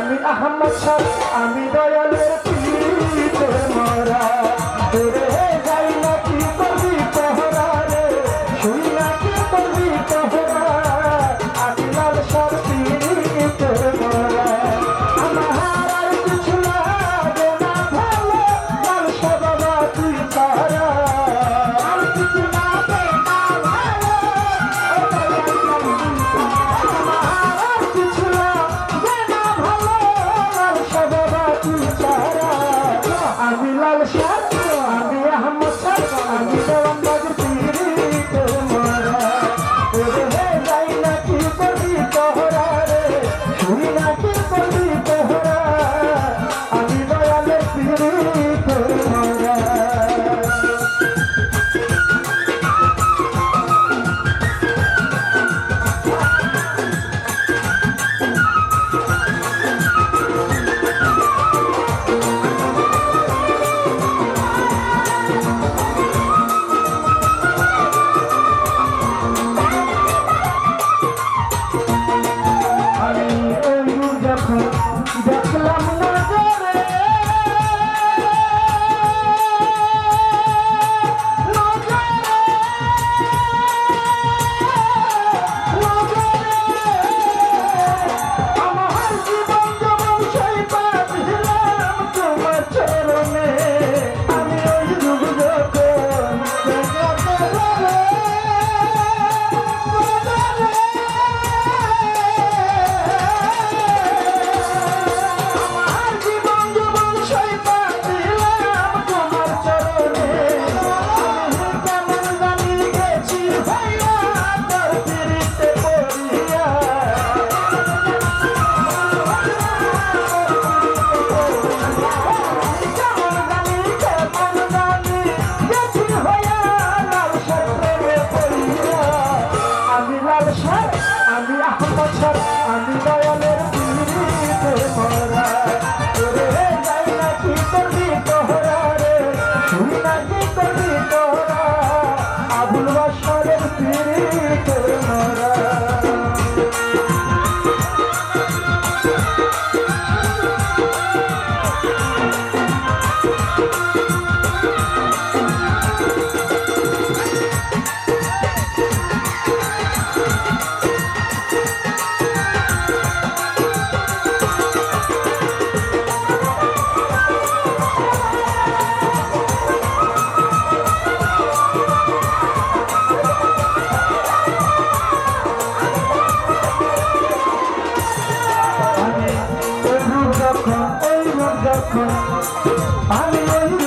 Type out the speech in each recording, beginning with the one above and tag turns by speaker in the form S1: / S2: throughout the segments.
S1: আমি আহমদ সাহ আমি দয়ালের বছর আমি দয়ালের I'm in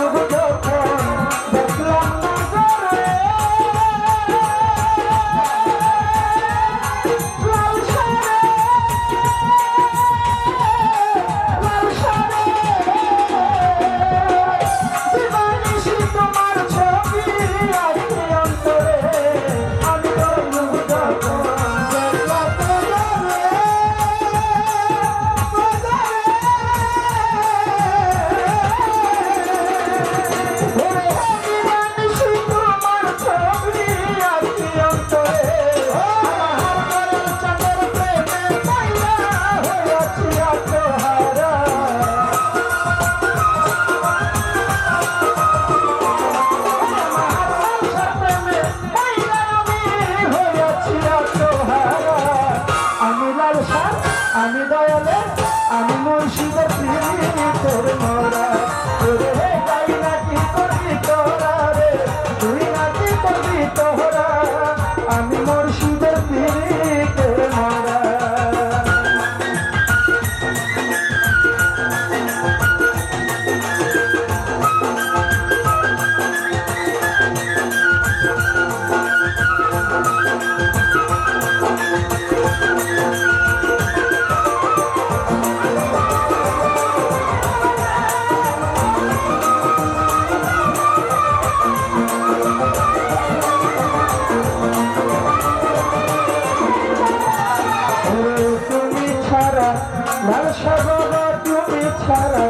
S1: ভাষা বাবা তুমি ছাড়া।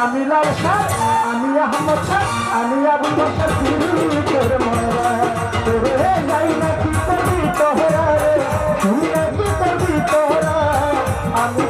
S1: আমি লাল স্যার আমি আহমদ স্যার আমি আবু বসার তোর মরা তোরে যাই না কি করবি তোহরা রে তুমি না কি করবি তোহরা আমি